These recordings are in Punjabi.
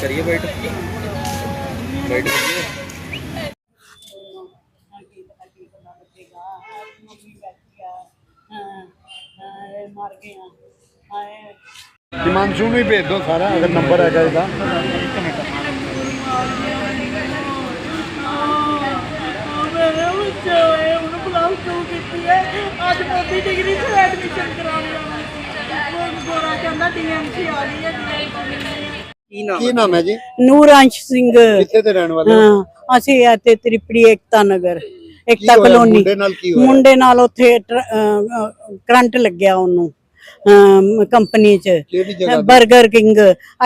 ਕਰੀਏ ਵਾਈਟ ਵਾਈਟ ਕਰੀਏ ਮਰ ਗਿਆ ਹਾਏ ਹਿਮਾਂਸ਼ੂ ਨੂੰ ਹੀ ਭੇਜ ਦਿਓ ਸਾਰਾ ਅਗਰ ਨੰਬਰ ਹੈਗਾ ਇਹਦਾ ਮੇਰੇ ਬੱਚੇ ਹੋਏ ਉਹਨੂੰ ਪਲੱਸ 2 ਕੀਤੀ ਹੈ ਅੱਜ ਮੋਦੀ ਡਿਗਰੀ ਚ ਐਡਮਿਸ਼ਨ ਕਰਾਉਣ ਜਾਣਾ ਉਹ ਗੋਰਾ ਕਹਿੰਦਾ ਡੀਐਮਸੀ ਆ ਗਈ ਹੈ DMC ਕੀ ਨਾਮ ਕੀ ਨਾਮ ਹੈ ਜੀ? ਨੂਰਾਂਸ਼ ਸਿੰਘ। ਕਿੱਥੇ ਦੇ ਰਹਿਣ ਵਾਲੇ ਹੋ? ਹਾਂ ਅਸੀਂ ਇੱਥੇ ਤ੍ਰਿਪੜੀ ਏਕਤਾ ਨਗਰ ਏਕਤਾ ਹੋਇਆ? ਕਲੋਨੀ। ਮੁੰਡੇ ਨਾਲ ਕੀ ਹੋਇਆ? ਮੁੰਡੇ ਨਾਲ ਉੱਥੇ ਟਰ- ਅਹ, ਅਹ, ਕਰੰਟ ਲੱਗਿਆ ਉਹਨੂੰ ਕੰਪਨੀ 'ਚ। ਕਿਹੜੀ ਜਗ੍ਹਾ ਤੇ? ਬਰਗਰ ਕਿੰਗ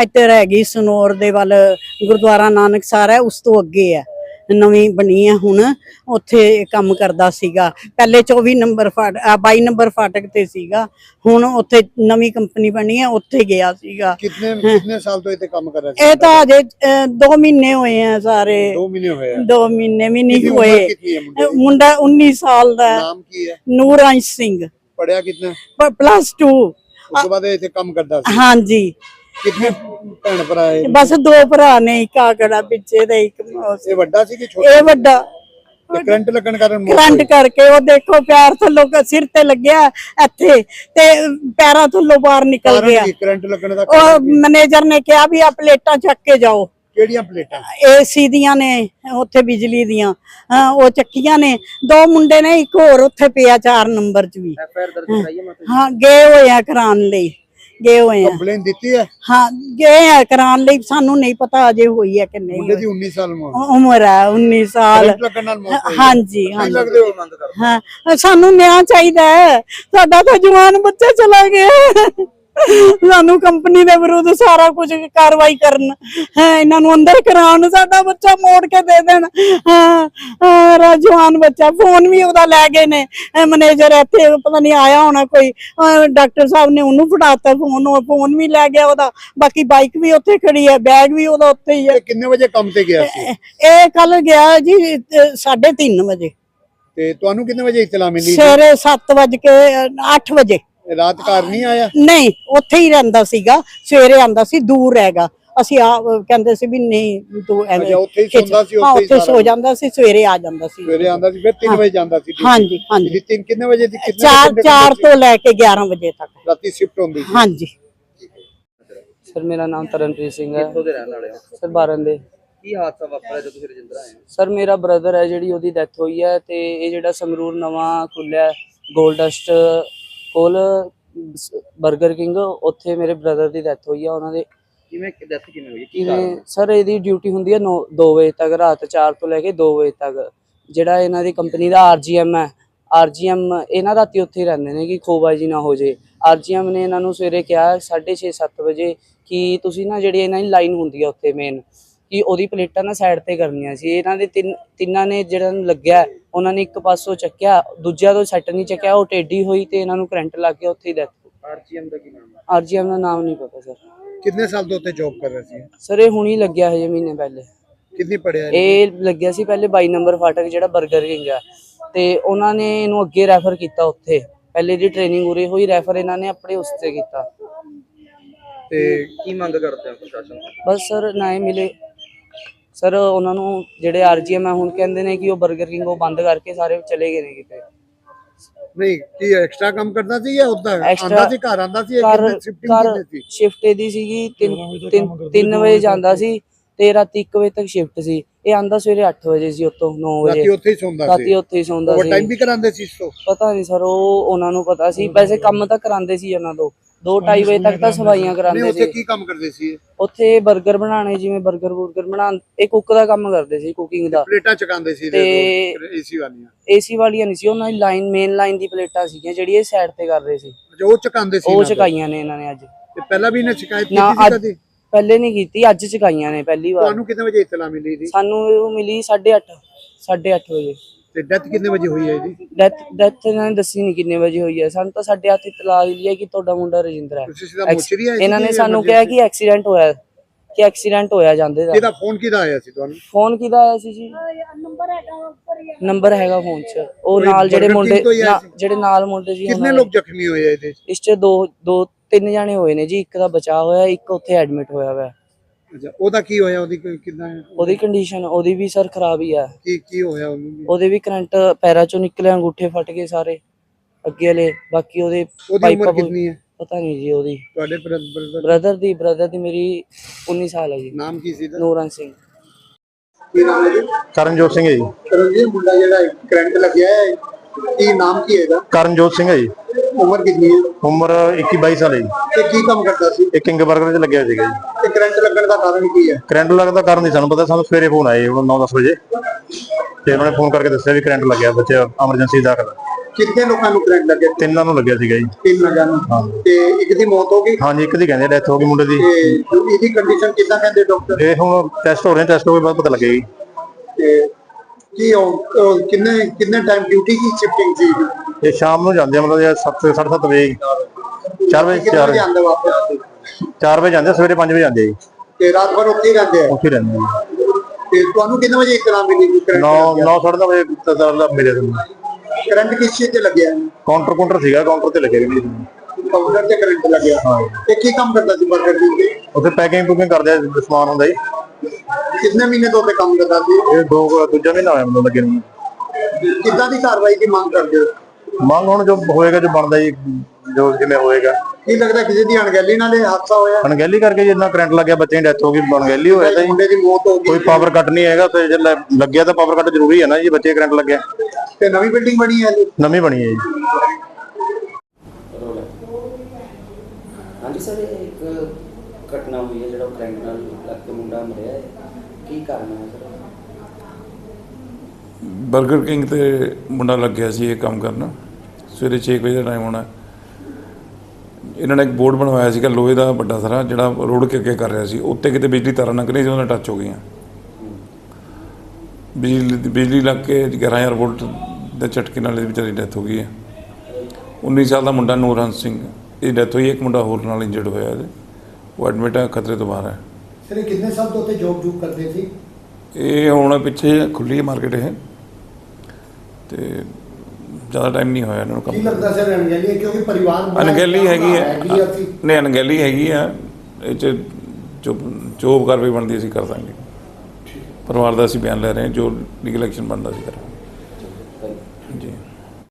ਇੱਥੇ ਰਹਿ ਗਈ ਸਨੋਰ ਦੇ ਵੱਲ ਗੁਰਦੁਆਰਾ ਨਾਨਕ ਹੈ ਉਸ ਤੋਂ ਅੱਗੇ ਹੈ। ਨਵੀਂ ਬਣੀ ਹੈ ਹੁਣ ਉੱਥੇ ਕੰਮ ਕਰਦਾ ਸੀਗਾ। ਪਹਿਲੇ 24 ਨੰਬਰ ਫਾਟ ਅਹ 22 ਨੰਬਰ ਫਾਟਕ ਤੇ ਸੀਗਾ। ਹੁਣ ਉੱਥੇ ਨਵੀਂ ਕੰਪਨੀ ਬਣੀ ਹੈ ਉੱਥੇ ਗਿਆ ਸੀਗਾ। ਕਿੰਨੇ ਕਿੰਨੇ ਸਾਲ ਤੋਂ ਇੱਥੇ ਕੰਮ ਕਰ ਰਿਹਾ ਸੀ? ਇਹ ਤਾਂ ਅਜੇ 2 ਮਹੀਨੇ ਹੋਏ ਆ ਸਾਰੇ। 2 ਮਹੀਨੇ ਹੋਏ ਆ। 2 ਮਹੀਨੇ ਵੀ ਨਹੀਂ ਕਿੰਨੀ ਹੋਏ। ਕਿੰਨੀ ਮੁੰਡੇ ਇਹ ਦੀ? ਮੁੰਡਾ 19 ਸਾਲ ਦਾ ਨਾਮ ਕੀ ਹੈ? ਨੂਰਾਂਸ਼ ਸਿੰਘ। ਪੜਿਆ ਕਿਤਨਾ? ਪਲੱਸ 2 ਉਸ ਤੋਂ ਬਾਅਦ ਇੱਥੇ ਕੰਮ ਕਰਦਾ ਸੀ? ਹਾਂਜੀ। ਕਿੰਨੇ ਭੈਣ ਭਰਾ ਬਸ ਦੋ ਭਰਾ ਨੇ ਇੱਕ ਆਗੜਾ ਪਿੱਛੇ ਦੇ ਇੱਕ ਮੌਸ- ਇਹ ਵੱਡਾ ਸੀ ਕਿ ਛੋਟਾ? ਇਹ ਵੱਡਾ। ਤੇ ਕਰੰਟ ਲੱਗਣ ਕਾਰਨ ਮੌਤ ਕਰੰਟ ਕਰਕੇ ਉਹ ਦੇਖੋ ਪੈਰ ਥੱਲੋਂ ਕ- ਸਿਰ ਤੇ ਲੱਗਿਆ ਇੱਥੇ ਤੇ ਪੈਰਾਂ ਥੱਲੋਂ ਬਾਹਰ ਨਿਕਲ ਕਾਰਨ ਗਿਆ। ਕੀ? ਕਰੰਟ ਲੱਗਣ ਦਾ ਉਹ? ਮੈਨੇਜਰ ਨੇ ਕਿਹਾ ਵੀ ਆ ਪਲੇਟਾਂ ਚੱਕ ਕੇ ਜਾਓ। ਕਿਹੜੀਆਂ ਪਲੇਟਾਂ? ਏਸੀ ਦੀਆਂ ਨੇ ਉੱਥੇ ਬਿਜਲੀ ਦੀਆਂ। ਹਾਂ, ਉਹ ਚੱਕੀਆਂ ਨੇ। ਦੋ ਮੁੰਡੇ ਨੇ ਇੱਕ ਹੋਰ ਉੱਥੇ ਪਿਆ 4 ਨੰਬਰ 'ਚ ਵੀ। ਹਾਂ ਗਏ ਹੋਏ ਆ ਕਰਾਉਣ ਲਈ। ਗਏ ਹੋਏ ਆ। ਕੰਪਲੇਨ ਦਿੱਤੀ ਹੈ? ਹਾਂ ਗਏ ਆ ਕਰਾਉਣ ਲਈ ਸਾਨੂੰ ਨਹੀਂ ਪਤਾ ਅਜੇ ਹੋਈ ਹੈ ਕਿ ਨਹੀਂ ਮੁੰਡੇ ਦੀ 19 ਸਾਲ ਉਮਰ। ਉ- ਉਮਰ ਹੈ 19 ਸਾਲ। ਕਰੰਟ ਲੱਗਣ ਨਾਲ ਮੌਤ ਹੋਈ ਹਾਂਜੀ ਹਾਂਜੀ। ਲੱਗਦੇ ਹਾਂ ਸਾਨੂੰ ਨਿਆਂ ਚਾਹੀਦਾ ਹੈ। ਸਾਡਾ ਤਾਂ ਜਵਾਨ ਬੱਚਾ ਚਲਾ ਗਿਆ। ਸਾਨੂੰ ਕੰਪਨੀ ਦੇ ਵਿਰੁੱਧ ਸਾਰਾ ਕੁਝ ਕਾਰਵਾਈ ਕਰਨ। ਹੈ ਇਹਨਾਂ ਨੂੰ ਅੰਦਰ ਕਰਾਉਣ ਸਾਡਾ ਬੱਚਾ ਮੋੜ ਕੇ ਦੇ ਦੇਣ। ਹਾਂ ਹਾਂ, ਰਾ ਜਵਾਨ ਬੱਚਾ ਫੋਨ ਵੀ ਉਹਦਾ ਲੈ ਗਏ ਨੇ। ਮੈਨੇਜਰ ਇੱਥੇ ਪਤਾ ਨਹੀਂ ਆਇਆ ਹੋਣਾ ਕੋਈ। ਡਾਕਟਰ ਸਾਹਿਬ ਨੇ ਉਹਨੂੰ ਫੜਾਤਾ ਫੋਨ ਉਹ ਫੋਨ ਵੀ ਲੈ ਗਿਆ ਉਹਦਾ। ਬਾਕੀ ਬਾਈਕ ਵੀ ਉੱਥੇ ਖੜੀ ਹੈ ਬੈਗ ਵੀ ਉਹਦਾ ਉੱਥੇ ਹੀ ਹੈ। ਕਿੰਨੇ ਵਜੇ ਕੰਮ ਤੇ ਗਿਆ ਸੀ? ਇਹ ਕੱਲ ਗਿਆ ਜੀ 3:30 ਵਜੇ। ਤੇ ਤੁਹਾਨੂੰ ਕਿੰਨੇ ਵਜੇ ਇਤਲਾ ਮਿਲੀ ਸਵੇਰੇ 7 ਵਜੇ ਕੇ 8 ਵਜੇ। ਰਾਤ ਘਰ ਨਹੀਂ ਆਇਆ? ਨਹੀਂ ਉੱਥੇ ਹੀ ਰਹਿੰਦਾ ਸੀਗਾ ਸਵੇਰੇ ਆਂਦਾ ਸੀ ਦੂਰ ਹੈਗਾ। ਅਸੀਂ ਆ ਕਹਿੰਦੇ ਸੀ ਵੀ ਨਹੀਂ ਤੂੰ ਐਵੇਂ ਉੱਥੇ ਹੀ ਸੌਂਦਾ ਸੀ, ਹਾਂ, ਉੱਥੇ ਸੋ ਜਾਂਦਾ ਸੀ ਸਵੇਰੇ ਆ ਜਾਂਦਾ ਸੀ। ਸਵੇਰੇ ਆਂਦਾ ਸੀ ਫਿਰ 3 ਵਜੇ ਜਾਂਦਾ ਸੀ। ਹਾਂਜੀ ਹਾਂਜੀ। ਤਿੰਨ ਕਿੰਨੇ ਵਜੇ ਦੀ ਕਿੰਨੇ 4 ਘੰਟੇ ਦੀ 4 duty? ਤੋਂ ਲੈ ਕੇ 11 ਵਜੇ ਤੱਕ। ਰਾਤੀ ਸ਼ਿਫਟ ਹੁੰਦੀ ਸੀ। ਹਾਂਜੀ। ਸਰ ਮੇਰਾ ਨਾਮ ਤਰਨਪ੍ਰੀਤ ਸਿੰਘ ਹੈ। ਕਿੱਥੋਂ ਦੇ ਰਹਿਣ ਵਾਲੇ ਹੋ? ਸਰ ਬਾਰਨ ਦੇ ਕੀ ਹਾਦਸਾ ਵਾਪਰਿਆ ਜਦੋਂ ਤੁਸੀਂ ਰਜਿੰਦਰਾ ਆਏ ਹੋ? ਸਰ ਮੇਰਾ ਬ੍ਰਦਰ ਹੈ ਜਿਹੜੀ ਉਹਦੀ ਡੈਥ ਹੋਈ ਹੈ ਤੇ ਇਹ ਜਿਹੜਾ ਸੰਗਰੂਰ ਨਵਾਂ ਖੁੱਲਿਆ ਗੋਲਡਸਟ ਕੋਲ 버ਗਰ ਕਿੰਗ ਉੱਥੇ ਮੇਰੇ ਬ੍ਰਦਰ ਦੀ ਡੈਥ ਹੋਈ ਹੈ ਉਹਨਾਂ ਦੇ ਕਿਵੇਂ ਡੈਥ ਕਿਵੇਂ ਹੋਈ? ਕੀ ਕਾਰਨ? ਸਰ ਇਹਦੀ ਡਿਊਟੀ ਹੁੰਦੀ ਹੈ 2 ਵਜੇ ਤੱਕ ਰਾਤ 4 ਤੋਂ ਲੈ ਕੇ 2 ਵਜੇ ਤੱਕ। ਜਿਹੜਾ ਇਹਨਾਂ ਦੀ ਕੰਪਨੀ ਦਾ ਆਰਜੀਐਮ ਹੈ ਆਰਜੀਐਮ ਇਹਨਾਂ ਰਾਤੀ ਉੱਥੇ ਹੀ ਰਹਿੰਦੇ ਨੇ ਕਿ ਖੋਬਾਜੀ ਨਾ ਹੋ ਜੇ। ਆਰਜੀਐਮ ਨੇ ਇਹਨਾਂ ਨੂੰ ਸਵੇਰੇ ਕਿਹਾ 6:30 7 ਵਜੇ ਕਿ ਤੁਸੀਂ ਨਾ ਜਿਹੜੀ ਇਹਨਾਂ ਦੀ ਲਾਈਨ ਹੁੰਦੀ ਹੈ ਉੱਥੇ ਮੇਨ ਕਿ ਉਹਦੀ ਪਲੇਟਾਂ ਨਾ ਸਾਈਡ ਤੇ ਕਰਨੀਆਂ ਸੀ। ਇਹਨਾਂ ਦੇ ਤਿੰਨ ਤਿੰਨਾਂ ਨੇ ਜਿਹੜਾ ਨੂੰ ਲੱਗਿਆ ਉਹਨਾਂ ਨੇ ਇੱਕ ਪਾਸੋਂ ਚੱਕਿਆ ਦੂਜਿਆਂ ਤੋਂ ਸੈੱਟ ਨਹੀਂ ਚੱਕਿਆ ਉਹ ਟੇਢੀ ਹੋਈ ਤੇ ਇਹਨਾਂ ਨੂੰ ਕਰੰਟ ਲੱਗ ਗਿਆ ਉੱਥੇ ਹੀ ਡੈਥ ਆਰਜੀਐਮ ਦਾ ਕੀ ਨਾਮ ਹੈ? ਆਰਜੀਐਮ ਦਾ ਨਾਮ ਨਹੀਂ ਪਤਾ ਸਰ ਕਿੰਨੇ ਸਾਲ ਤੋਂ ਉੱਥੇ ਜੌਬ ਕਰ ਰਿਹਾ ਸੀ? ਸਰ ਇਹ ਹੁਣੀ ਲੱਗਿਆ ਹਜੇ ਮਹੀਨੇ ਪਹਿਲੇ। ਕਿੰਨੀ ਪੜਿਆ ਇਹ ਲੱਗਿਆ ਸੀ ਪਹਿਲੇ 22 ਨੰਬਰ ਫਾਟਕ ਜਿਹੜਾ 버ਗਰ ਕਿੰਗ ਆ। ਤੇ ਉਹਨਾਂ ਨੇ ਇਹਨੂੰ ਅੱਗੇ ਰੈਫਰ ਕੀਤਾ ਉੱਥੇ। ਪਹਿਲੇ ਦੀ ਟ੍ਰੇਨਿੰਗ ਉਰੇ ਹੋਈ ਰੈਫਰ ਇਹਨਾਂ ਨੇ ਆਪਣੇ ਉਸ ਤੇ ਕੀਤਾ। ਤੇ ਕੀ ਮੰਗ ਕਰਦੇ ਹੋ ਪ੍ਰਸ਼ਾਸਨ ਤੋਂ? ਬਸ ਸਰ ਨਾ ਹੀ ਮਿਲੇ। ਸਰ ਉਹਨਾਂ ਨੂੰ ਜਿਹੜੇ ਆਰਜੀਐਮ ਆ ਹੁਣ ਕਹਿੰਦੇ ਨੇ ਕਿ ਉਹ 버ਗਰ ਕਿੰਗ ਉਹ ਬੰਦ ਕਰਕੇ ਸਾਰੇ ਚਲੇ ਗਏ ਨੇ ਕਿਤੇ। ਨਹੀਂ ਕੀ ਐਕਸਟਰਾ ਕੰਮ ਕਰਦਾ ਸੀ ਜਾਂ ਉਦਾਂ? ਆਂਦਾ ਸੀ ਘਰ ਆਂਦਾ ਸੀ ਘਰ ਸ਼ਿਫਟਿੰਗ ਕਿੰਨੇ ਸੀ? ਸ਼ਿਫਟ ਇਹਦੀ ਸੀਗੀ 3 3 ਵਜੇ ਜਾਂਦਾ ਸੀ ਤੇ ਰਾਤੀ 1 ਵਜੇ ਤੱਕ ਸ਼ਿਫਟ ਸੀ। ਇਹ ਆਂਦਾ ਸਵੇਰੇ 8 ਵਜੇ ਸੀ ਉੱਤੋਂ 9 ਰਾਤੀ ਵਜੇ ਉੱਥੇ ਹੀ ਸੌਂਦਾ ਰਾਤੀ ਸੀ ਉੱਥੇ ਹੀ ਸੌਂਦਾ ਸੀ। ਟਾਈਮ ਵੀ ਕਰਾਉਂਦੇ ਸੀ ਇਸ ਤੋਂ? ਪਤਾ ਨਹੀਂ ਸਰ ਉਹ ਉਹਨਾਂ ਨੂੰ ਪਤਾ ਸੀ। ਵੈਸੇ ਕੰਮ ਤਾਂ ਕਰਾਉਂਦੇ ਸੀ ਉਹਨਾਂ ਤੋਂ। 2:30 ਵਜੇ ਤੱਕ ਤਾਂ ਸਫਾਈਆਂ ਨਹੀਂ ਕਰਾਉਂਦੇ ਉੱਥੇ ਸੀ। ਕੀ ਕੰਮ ਕਰਦੇ ਸੀ? ਇਹ? ਉੱਥੇ 버ਗਰ ਬਣਾਉਣੇ ਜਿਵੇਂ 버ਗਰ ਬੁਰਗਰ ਬਣਾਉਣ ਇਹ ਕੁੱਕ ਦਾ ਕੰਮ ਕਰਦੇ ਸੀ ਕੁਕਿੰਗ ਦਾ। ਪਲੇਟਾਂ ਚਕਾਉਂਦੇ ਸੀ ਤੇ- ਏਸੀ ਵਾਲੀਆਂ। ਏਸੀ ਵਾਲੀਆਂ ਨਹੀਂ ਸੀ ਉਹਨਾਂ ਦੀ ਲਾਈਨ ਮੇਨ ਲਾਈਨ ਦੀ ਪਲੇਟਾਂ ਸੀਗੀਆਂ ਜਿਹੜੀ ਇਹ ਸਾਈਡ ਤੇ ਕਰ ਰਹੇ ਸੀ। ਅੱਛਾ ਉਹ ਚਕਾਉਂਦੇ ਸੀ ਉਹ ਇਹਨਾਂ ਤੋਂ। ਚਕਾਈਆਂ ਨੇ ਇਹਨਾਂ ਨੇ ਅੱਜ। ਤੇ ਪਹਿਲਾਂ ਵੀ ਇਹਨੇ ਸ਼ਿਕਾਇਤ ਨਾ ਕੀਤੀ ਸੀ ਅੱਜ ਕਦੀ? ਪਹਿਲੇ ਨਹੀਂ ਕੀਤੀ ਅੱਜ ਚਕਾਈਆਂ ਨੇ ਪਹਿਲੀ ਵਾਰ। ਤੁਹਾਨੂੰ ਕਿੰਨੇ ਵਜੇ ਇਤਲਾ ਮਿਲੀ ਸੀ ਸਾਨੂੰ ਉਹ ਮਿਲੀ 8:30 8:30 ਵਜੇ। ਤੇ ਡੈਥ ਕਿੰਨੇ ਵਜੇ ਹੋਈ ਹੈ ਇਹਦੀ ਡੈਥ ਡੈਥ ਇਹਨਾਂ ਨੇ ਦੱਸੀ ਨਹੀਂ ਕਿੰਨੇ ਵਜੇ ਹੋਈ ਹੈ। ਸਾਨੂੰ ਤਾਂ 8:30 ਇਤਲਾਹ ਮਿਲੀ ਹੈ ਕਿ ਤੁਹਾਡਾ ਮੁੰਡਾ ਰਜਿੰਦਰ ਹੈ। ਤੁਸੀਂ ਸਿੱਧਾ ਐਕਸ- ਮੋਚਰੀ ਆਏ ਇਹਨਾਂ ਨੇ ਜਾਂ ਸਾਨੂੰ emergency? ਕਿਹਾ ਕਿ ਐਕਸੀਡੈਂਟ ਹੋਇਆ ਹੈ। ਕਿ ਐਕਸੀਡੈਂਟ ਹੋਇਆ ਜਾਂਦੇ ਦਾ। ਕਿਹਦਾ ਫੋਨ ਕਿਹਦਾ ਆਇਆ ਸੀ ਤੁਹਾਨੂੰ? ਫੋਨ ਕਿਹਦਾ ਆਇਆ ਸੀ ਜੀ? ਨੰਬਰ ਹੈਗਾ ਫੋਨ 'ਚ। ਉਹ ਕੋਈ ਨਾਲ ਜਿਹੜੇ Burger King ਮੁੰਡੇ ਤੋਂ ਹੀ ਆਇਆ ਨਾ- ਸੀ? ਜਿਹੜੇ ਨਾਲ ਮੁੰਡੇ ਜੀ ਕਿੰਨੇ ਉਹਨਾਂ ਲੋਕ ਜ਼ਖਮੀ ਹੋਏ ਆ ਇਹਦੇ 'ਚ? ਇਸ 'ਚ ਦੋ ਦੋ ਤਿੰਨ ਜਾਣੇ ਹੋਏ ਨੇ ਜੀ। ਇੱਕ ਦਾ ਬਚਾਅ ਹੋਇਆ ਇੱਕ ਉੱਥੇ ਐਡਮਿਟ ਹੋਇਆ ਹੋਇਆ ਅੱਛਾ ਉਹਦਾ ਕੀ ਹੋਇਆ? ਉਹਦੀ ਕੋਈ- ਕਿੱਦਾਂ? ਉਹਦੀ ਕੰਡੀਸ਼ਨ ਉਹਦੀ ਵੀ ਸਰ ਖਰਾਬ ਹੀ ਆ। ਕੀ ਕੀ ਹੋਇਆ ਉਹਨੂੰ? ਉਹਦੇ ਵੀ ਕਰੰਟ ਪੈਰਾਂ ਚੋਂ ਨਿਕਲੇ ਅੰਗੂਠੇ ਫਟ ਗਏ ਸਾਰੇ ਅੱਗੇ ਵਾਲੇ ਬਾਕੀ ਉਹਦੇ ਉਹਦੀ ਉਮਰ ਕਿੰਨੀ ਹੈ? ਪਤਾ ਨਹੀਂ ਜੀ ਉਹਦੀ। ਤੁਹਾਡੇ ਬ੍ਰਦਰ ਬ੍ਰਦਰ ਦੀ ਬ੍ਰਦਰ ਦੀ ਮੇਰੀ 19 ਸਾਲ ਹੈ ਜੀ। ਨਾਮ ਕੀ ਸੀ ਦਾ ਨੂਰਨ ਸਿੰਘ। ਕੀ ਨਾਮ ਹੈ ਜੀ? ਕਰਨਜੋਤ ਸਿੰਘ ਹੈ ਜੀ। ਕਰਨਜੀਤ ਮੁੰਡਾ ਜਿਹੜਾ ਕਰੰਟ ਲੱਗਿਆ ਹੈ ਕੀ ਨਾਮ ਕੀ ਹੈ ਇਹਦਾ? ਕਰਨਜੋਤ ਸਿੰਘ ਹੈ ਜੀ। ਉਮਰ ਕਿੰਨੀ ਹੈ? ਉਮਰ 21 22 ਸਾਲ ਹੈ ਜੀ। ਤੇ ਕੀ ਕੰਮ ਕਰਦਾ ਸੀ? ਇਹ ਕਿੰਗ ਬਰਗਰ 'ਚ ਲੱਗਿਆ ਸੀਗਾ ਜੀ। ਤੇ ਕਰੰਟ ਲੱਗਣ ਦਾ ਕਾਰਨ ਕੀ ਹੈ? ਕਰੰਟ ਲੱਗਦਾ ਕਾਰਨ ਨਹੀਂ ਸਾਨੂੰ ਪਤਾ ਸਾਨੂੰ ਸਵੇਰੇ ਫੋਨ ਆਏ ਹੁਣ 9-10 ਵਜੇ। ਤੇ ਉਹਨਾਂ ਨੇ ਫੋਨ ਕਰਕੇ ਦੱਸਿਆ ਵੀ ਕਰੰਟ ਲੱਗਿਆ ਬੱਚੇ ਐਮਰਜੈਂਸੀ ਦਾਖਲ ਆ। ਕਿੰਨੇ ਲੋਕਾਂ ਨੂੰ ਕਰੰਟ ਲੱਗਿਆ? ਤਿੰਨਾਂ ਨੂੰ ਲੱਗਿਆ ਸੀਗਾ ਜੀ। ਤਿੰਨ ਲਗਾਂ ਨੂੰ? ਤੇ ਇੱਕ ਦੀ ਮੌਤ ਹੋ ਗਈ? ਹਾਂਜੀ ਇੱਕ ਦੀ ਕਹਿੰਦੇ ਡੈਥ ਹੋ ਗਈ ਮੁੰਡੇ ਦੀ। ਤੇ ਇਹਦੀ ਕੰਡੀਸ਼ਨ ਕਿੱਦਾਂ ਕਹਿੰਦੇ ਡਾਕਟਰ ਇਹ ਹੁਣ ਟੈਸਟ ਹੋ ਰਹੇ ਟੈਸਟ ਹੋ ਕੇ ਬਾਅਦ ਪਤਾ ਲੱਗੇਗਾ ਜੀ। ਤੇ ਕੀ ਉਹ ਉਹ ਕਿੰਨੇ ਕਿੰਨੇ ਟਾਈਮ ਡਿਊਟੀ ਕੀ ਸ਼ਿਫਟਿੰਗ ਸੀ? ਇਹ ਸ਼ਾਮ ਨੂੰ ਜਾਂਦੇ ਆ ਮਤਲਬ ਇਹ 7 7:30 ਵਜੇ 4 ਵਜੇ ਕਿੰਨੇ 4 ਵਜੇ ਆਉਂਦਾ ਵਾਪਸ? 4 ਵਜੇ ਜਾਂਦੇ ਆ, ਸਵੇਰੇ 5 ਵਜੇ ਜਾਂਦੇ ਆ ਜੀ। ਤੇ ਰਾਤ ਭਰ ਉੱਥੇ ਹੀ ਰਹਿੰਦੇ ਆ? ਉੱਥੇ ਰਹਿੰਦੇ ਆ। ਤੇ ਤੁਹਾਨੂੰ ਕਿੰਨੇ ਵਜੇ ਇਤਲਾਹ ਮਿਲੀ? ਕਿ 9 ਕਰੰਟ 9:30 ਵਜੇ ਤੱਕ ਮਿਲੇ ਸਾਨੂੰ ਕਰੰਟ ਕਿਸ ਚੀਜ਼ ਤੇ ਲੱਗਿਆ? ਕਾਊਂਟਰ ਕਾਊਂਟਰ ਸੀਗਾ ਕਾਊਂਟਰ ਤੇ ਲੱਗੇ ਜੀ ਕਾਊਂਟਰ ਤੇ ਕਰੰਟ ਲੱਗਿਆ। ਹਾਂ। ਤੇ ਕੀ ਕੰਮ ਕਰਦਾ ਸੀ ਬਰਗਰ ਦੀ ਉੱਥੇ ਪੈਕਿੰਗ ਪੁਕਿੰਗ ਕਰਦੇ ਆ ਸਮਾਨ ਹੁੰਦਾ ਜੀ। ਕਿੰਨੇ ਮਹੀਨੇ ਤੋਂ ਤੇ ਕੰਮ ਕਰਦਾ ਸੀ? ਇਹ ਦੋ ਦੂਜਾ ਮਹੀਨਾ ਹੋਇਆ ਮੈਨੂੰ ਲੱਗੇ ਨੂੰ। ਕਿੱਦਾਂ ਦੀ ਕਾਰਵਾਈ ਦੀ ਮੰਗ ਕਰਦੇ ਹੋ? ਮੰਗ ਹੁਣ ਜੋ ਹੋਏਗਾ ਜੋ ਬਣਦਾ ਜੀ ਜੋ ਜਿਵੇਂ ਹੋਏਗਾ। ਕੀ ਲੱਗਦਾ ਕਿਸੇ ਦੀ ਅਣਗਹਿਲੀ ਨਾਲ ਇਹ ਹਾਦਸਾ ਹੋਇਆ? ਅਣਗਹਿਲੀ ਕਰਕੇ ਜਿੰਨਾ ਕਰੰਟ ਲੱਗਿਆ ਬੱਚੇ ਦੀ ਡੈਥ ਹੋ ਗਈ ਅਣਗਹਿਲੀ ਹੋਇਆ ਤਾਂ ਜੀ। ਮੁੰਡੇ ਦੀ ਮੌਤ ਹੋ ਕੋਈ ਗਈ ਪਾਵਰ ਕੱਟ ਨਹੀਂ ਹੈਗਾ ਤੇ ਜੇ ਲ- ਲੱਗਿਆ ਤਾਂ ਪਾਵਰ ਕੱਟ ਜ਼ਰੂਰੀ ਹੈ ਨਾ ਜੀ ਬੱਚੇ ਕਰੰਟ ਲੱਗਿਆ। ਤੇ ਨਵੀਂ ਬਿਲਡਿੰਗ ਬਣੀ ਹੈ ਜੀ ਨਵੀਂ ਬਣੀ ਹੈ ਜੀ। ਹਾਂਜੀ ਸਰ ਇਹ ਇੱਕ ਘਟਨਾ ਹੋਈ ਹੈ ਜਿਹੜਾ ਕਰੰਟ ਨਾਲ ਲੱਗ ਕੇ ਮੁੰਡਾ ਮਰਿਆ ਹੈ। ਕੀ ਕਾਰਨ ਹੈ ਸਰ? 버ਗਰ ਕਿੰਗ ਤੇ ਮੁੰਡਾ ਲੱਗਿਆ ਸੀ ਇਹ ਕੰਮ ਕਰਨ। ਸਵੇਰੇ 6 ਵਜੇ ਦਾ ਟਾਈਮ ਹੋਣਾ। ਇਹਨਾਂ ਨੇ ਇੱਕ ਬੋਰਡ ਬਣਵਾਇਆ ਸੀਗਾ ਲੋਹੇ ਦਾ ਵੱਡਾ ਸਾਰਾ ਜਿਹੜਾ ਰੋਡ ਕੇ ਅੱਗੇ ਕਰ ਰਿਹਾ ਸੀ। ਉੱਤੇ ਕਿਤੇ ਬਿਜਲੀ ਤਾਰਾਂ ਲੰਘ ਰਹੀਆਂ ਸੀ ਉਹਨਾਂ ਨਾਲ ਟੱਚ ਹੋ ਗਈਆਂ। ਬਿਜਲੀ ਬਿਜਲੀ ਲੱਗ ਕੇ 11000 ਵੋਲਟ ਦੇ ਝਟਕੇ ਨਾਲ ਇਹਦੀ ਵਿਚਾਰੀ ਡੈਥ ਹੋ ਗਈ ਹੈ। 19 ਸਾਲ ਦਾ ਮੁੰਡਾ ਨੂਰਹੰਸ ਸਿੰਘ ਇਹ ਡੈਥ ਹੋਈ ਇੱਕ ਮੁੰਡਾ ਹੋਰ ਨਾਲ ਇੰਜਰਡ ਹੋਇਆ ਇਹਦੇ। ਉਹ ਐਡਮਿਟ ਹੈ ਖਤਰੇ ਤੋਂ ਬਾਹਰ ਹੈ। ਸਰ ਕਿੰਨੇ ਸਾਲ ਤੋਂ ਉੱਥੇ ਜੋਬ ਜੂਬ ਕਰਦੇ ਸੀ? ਇਹ ਹੁਣ ਪਿੱਛੇ ਖੁੱਲੀ ਹੈ ਮਾਰਕੀਟ ਇਹ। ਤੇ ਜ਼ਿਆਦਾ ਟਾਈਮ ਨਹੀਂ ਹੋਇਆ ਇਹਨਾਂ ਨੂੰ ਕੰਮ ਲੱਗਦਾ ਸਰ ਅਣਗਹਿਲੀ ਹੈ? ਕਿਉਂਕਿ ਪਰਿਵਾਰ ਬੜਾ ਅਣਗਹਿਲੀ ਹੈਗੀ ਹੈ। ਹੈਗੀ ਆ ਅਸੀਂ ਨਹੀਂ ਅਣਗਹਿਲੀ ਹੈਗੀ ਆ। ਇਹ ਚ ਜੋ ਜੋ ਕਾਰਵਾਈ ਬਣਦੀ ਅਸੀਂ ਕਰ ਦਾਂਗੇ। ਪਰਿਵਾਰ ਦਾ ਅਸੀਂ ਬਿਆਨ ਲੈ ਰਹੇ ਹਾਂ ਜੋ ਲੀਗਲ ਐਕਸ਼ਨ ਬਣਦਾ ਸੀ ਕਰਾਂਗੇ।